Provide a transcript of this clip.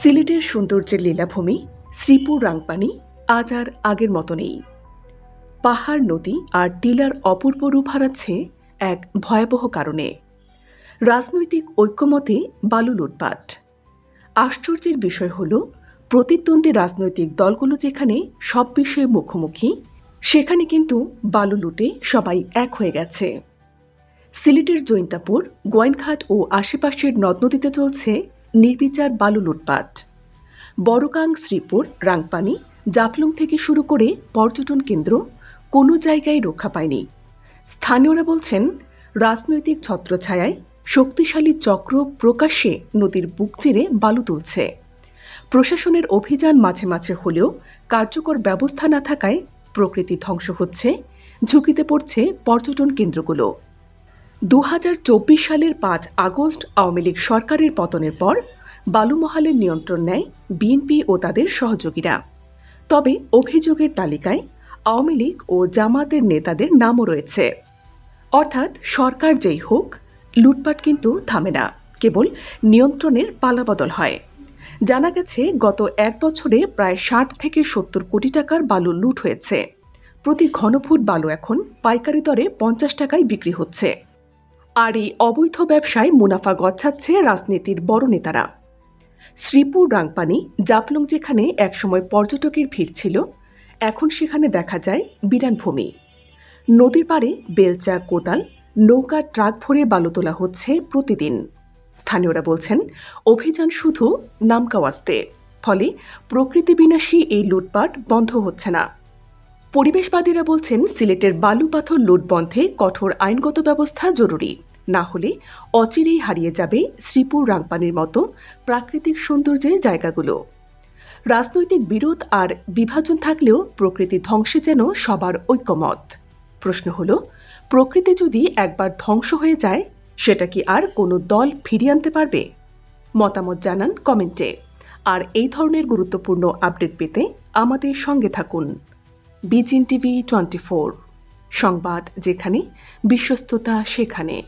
সিলেটের সৌন্দর্যের লীলাভূমি, শ্রীপুর রাংপানি আজ আর আগের মতো নেই। পাহাড়, নদী আর টিলার অপূর্ব রূপ হারাচ্ছে এক ভয়াবহ কারণে। রাজনৈতিক ঐক্যমতে বালু লুটপাট। আশ্চর্যের বিষয় হল, প্রতিদ্বন্দ্বী রাজনৈতিক দলগুলো যেখানে সব বিষয়ে মুখোমুখি, সেখানে কিন্তু বালু লুটে সবাই এক হয়ে গেছে। সিলেটের জৈন্তাপুর গোয়েনঘাট ও আশেপাশের নদ নদীতে চলছে নির্বিচার বালু লুটপাট। বড়কাং, শ্রীপুর, রাংপানি, জাফলং থেকে শুরু করে পর্যটন কেন্দ্র কোনো জায়গায় রক্ষা পায়নি। স্থানীয়রা বলছেন, রাজনৈতিক ছত্রছায়ায় শক্তিশালী চক্র প্রকাশ্যে নদীর বুক চিরে বালু তুলছে। প্রশাসনের অভিযান মাঝে মাঝে হলেও কার্যকর ব্যবস্থা না থাকায় প্রকৃতি ধ্বংস হচ্ছে, ঝুঁকিতে পড়ছে পর্যটন কেন্দ্রগুলো। দু হাজার চব্বিশ সালের পাঁচ আগস্ট আওয়ামী লীগ সরকারের পতনের পর বালুমহালের নিয়ন্ত্রণ নেয় বিএনপি ও তাদের সহযোগীরা। তবে অভিযোগের তালিকায় আওয়ামী লীগ ও জামাতের নেতাদের নামও রয়েছে। অর্থাৎ সরকার যেই হোক, লুটপাট কিন্তু থামে না, কেবল নিয়ন্ত্রণের পালাবদল হয়। জানা গেছে, গত এক বছরে প্রায় ষাট থেকে সত্তর কোটি টাকার বালু লুট হয়েছে। প্রতি ঘনফুট বালু এখন পাইকারি দরে পঞ্চাশ টাকায় বিক্রি হচ্ছে। আর এই অবৈধ ব্যবসায় মুনাফা গচ্ছাচ্ছে রাজনীতির বড় নেতারা। শ্রীপুর রাংপানি, জাফলং যেখানে একসময় পর্যটকের ভিড় ছিল, এখন সেখানে দেখা যায় বিরান ভূমি। নদীর পাড়ে বেলচা, কোদাল, নৌকা, ট্রাক ভরে বালু তোলা হচ্ছে প্রতিদিন। স্থানীয়রা বলছেন, অভিযান শুধু নামকাওয়াস্তে ফলে প্রকৃতি বিনাশী এই লুটপাট বন্ধ হচ্ছে না। পরিবেশবাদীরা বলছেন সিলেটের বালু পাথর লুট বন্ধে কঠোর আইনগত ব্যবস্থা জরুরি। না হলে অচিরেই হারিয়ে যাবে শ্রীপুর রাংপানির মতো প্রাকৃতিক সৌন্দর্যের জায়গাগুলো। রাজনৈতিক বিরোধ আর বিভাজন থাকলেও প্রকৃতি ধ্বংসে যেন সবার ঐক্যমত। প্রশ্ন হল, প্রকৃতি যদি একবার ধ্বংস হয়ে যায়, সেটা কি আর কোনো দল ফিরিয়ে আনতে পারবে? মতামত জানান কমেন্টে। আর এই ধরনের গুরুত্বপূর্ণ আপডেট পেতে আমাদের সঙ্গে থাকুন। বিজিন টিভি টোয়েন্টি সংবাদ যেখানে বিশ্বস্ততা সেখানে।